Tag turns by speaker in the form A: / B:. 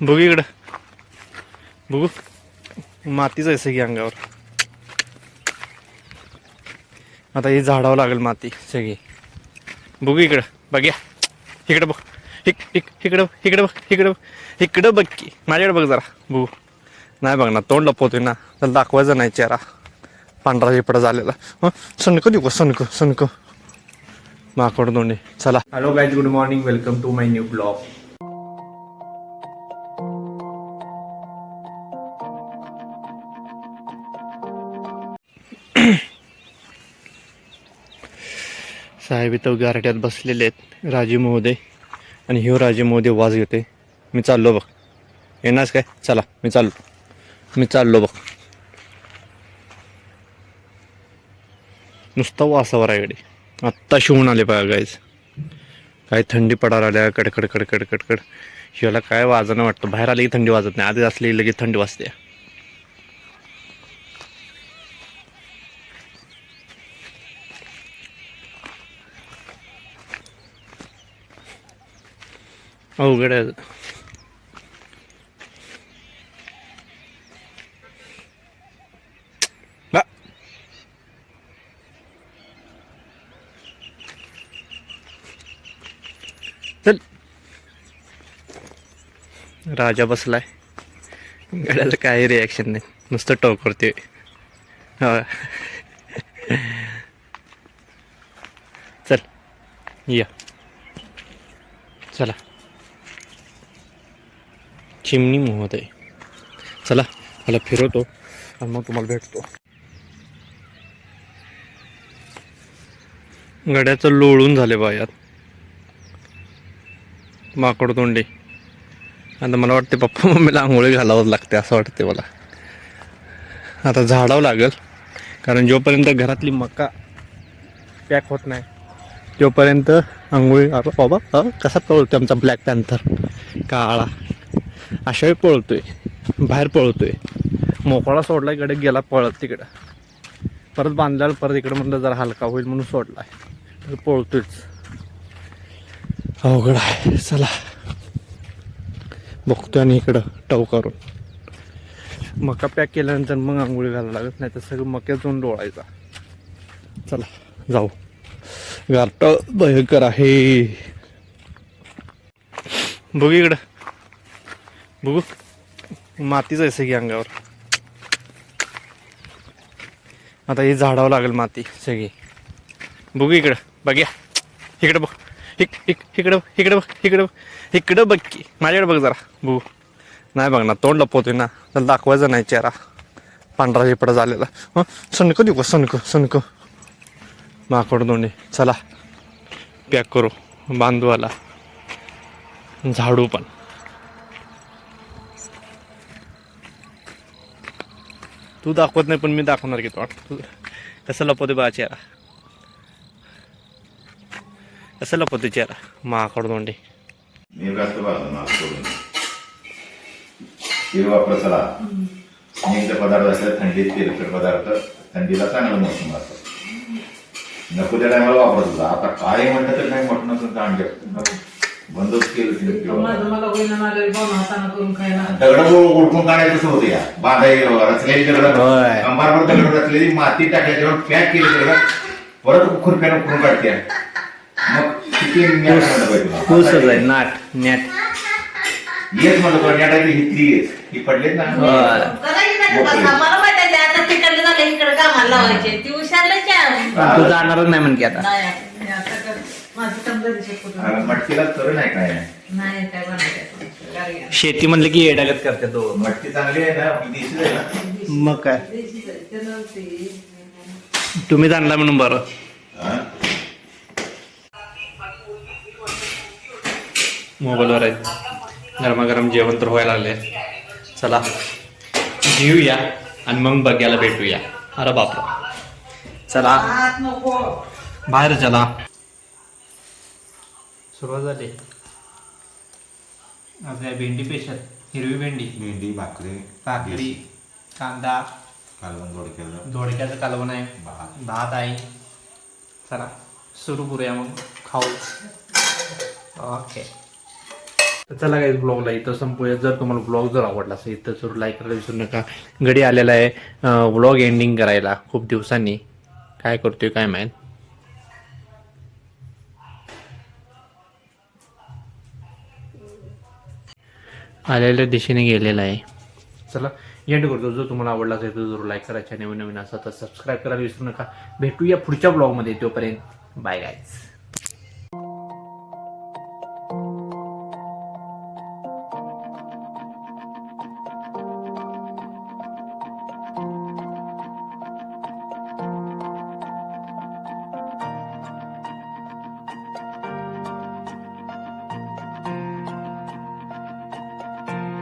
A: बघू इकडं. बघू. मातीच आहे सगळी अंगावर. आता ही झाडावं लागेल माती सगळी. बघू इकडं. बघ्या इकडं बघ. इक इक इकडं बघ, इकडं बघ इकडं बघ. इकडं बघ की. माझ्याकडे बघ जरा. बघू. नाही बघ ना तोंड लपवतोय ना. त्याला दाखवायचं नाही चेहरा. पांढरा शिपडा झालेला. हं? सनक देऊ का? सनक सनक माकड दोंडे चला. Hello guys good morning welcome to my new blog साहेब इथं गारट्यात बसलेले आहेत. राजीव महोदय आणि ह्यो राजे महोदय वाज घेते मी चाललो बघ. येणारच काय? चला मी चाललो. मी चाललो बघ. नुसता वासावर आहे गाडी आत्ता शिवून आले बघा गाईज काय थंडी पडायला आल्या कडकड कडकड कडकड. ह्याला काय वाजणं वाटतं? बाहेर आली की थंडी वाजत नाही. आधी असली लगेच थंडी वाजते. अवघड आहे. बा. चल. राजा बसलाय. गड्याला काही रिॲक्शन नाही. नुसतं टॉक करते चल. या. चला. चिमणी महोदय चला मला फिरवतो आणि मग तुम्हाला भेटतो. गड्याचं लोळून झाले बायात माकड तोंडे. आता मला वाटते पप्पा मम्मीला आंघोळी घालावंच लागते असं वाटते मला. आता झाडावं लागेल कारण जोपर्यंत घरातली मका पॅक होत नाही तोपर्यंत आंघोळी अरे बाबा कसा पळतो आमचा ब्लॅक पॅन्थर? काळा. अशा वेळी पळतोय. बाहेर पळतोय. मोकळा सोडला इकडे गेला पळत तिकडं. परत बांधल्याला परत इकडं म्हणलं जरा हलका होईल म्हणून सोडलाय. तर पळतोयच. अवघड आहे. चला. बघतोय आणि इकडं टव करून. मका पॅक केल्यानंतर मग आंघोळी घालायला लागत नाही तर सगळं मक्यात जाऊन डोळायचा. चला जाऊ. गारट भयंकर आहे. बघू इकडं. बघू. माती आहे सगळी अंगावर. आता ही झाडावं लागेल माती सगळी. बघू इकडं बघ्या. इकडं बघ. इक इक इकडं बघ, इकडं बघ इकडं बघ. इकडं बघ की माझ्याकडे बघ जरा. बघू. नाही बघ ना तोंड लपवतोय ना. त्याला दाखवायचं नाही चेहरा. पांढरा झेपडा झालेला. हं? सणकं देऊ का सणकं सणकं? माकड दोंडे चला. पॅक करू. बांधू आला. झाडू पण. तू दाखवत नाही पण मी दाखवणार की तू. कसं लपवते बा चेहरा. कसं लपवते चेहरा. माकड दोंडे
B: मी व्यस्त स्नेहचे पदार्थ असतात थंडीत तेलकट पदार्थ. थंडीला चांगलं मोसम असतं. नको त्या टायमाला वापरत होता आता काय म्हणलं तर काही म्हटलं तर अंडे बंदच केलं तिने किंवा
C: माझं मला होईना नारळ पाहून हाताने करून खायला.
B: दगड उडकून काढायचं होतं या. बांधाई रचलेली दगड.
A: होय.
B: कंबारवर दगड रचलेली माती टाकायची पॅक केली दगड. परत खुरप्यानं खुरून काढते मग किती न्याय झालं पाहिजे तुला?
A: आहे नाट नॅट
B: येत म्हणलं तो न्याटाची हितली येत ही पडलेत ना?
C: करायची नाही का बसा? मला वाटायचं आता तिकडले झाले इकडे कामाला लावायचे. ती हुशारलाच आहे.
A: तू जाणारच नाही म्हणते आता.
C: नाही, मी आता
B: मटकीला नाही काय.
A: शेती म्हणलं की येडागत करते तो.
B: मटकी चांगली आहे ना? देशी आहे ना
A: मग काय?
C: देशीच आहे. त्यानं ते-
A: तुम्ही जाणला म्हणून बरं.
B: हा?
A: मोबाईलवर आहेत. गरमागरम जेवण तर व्हायला लागले. चला घेऊया आणि मग बघायला भेटूया. अरे बापरे. चला. बाहेर चला. सुरुवात झाली. आज काय भेंडी पेशल हिरवी भेंडी.
B: भेंडी भाकरी
A: भाकरी कांदा.
B: कालवण
A: दोडक्याचं. कालवण आहे.
B: भात.
A: भात आहे. चला सुरू करूया मग. खाऊ. ओके. तर चला काही ब्लॉगला इथं संपूया. जर तुम्हाला ब्लॉग जर आवडला असेल तर जरूर लाईक करायला विसरू नका. गडी आलेला आहे ब्लॉग एंडिंग करायला खूप दिवसांनी. काय करतोय काय माहीत? आलेल्या दिशेने गेलेला आहे. चला एंड करतो. जर तुम्हाला आवडला असेल तर जरूर लाईक करा. नवीन नवीन असा तर सबस्क्राईब करायला विसरू नका. भेटूया पुढच्या ब्लॉगमध्ये तोपर्यंत. Bye guys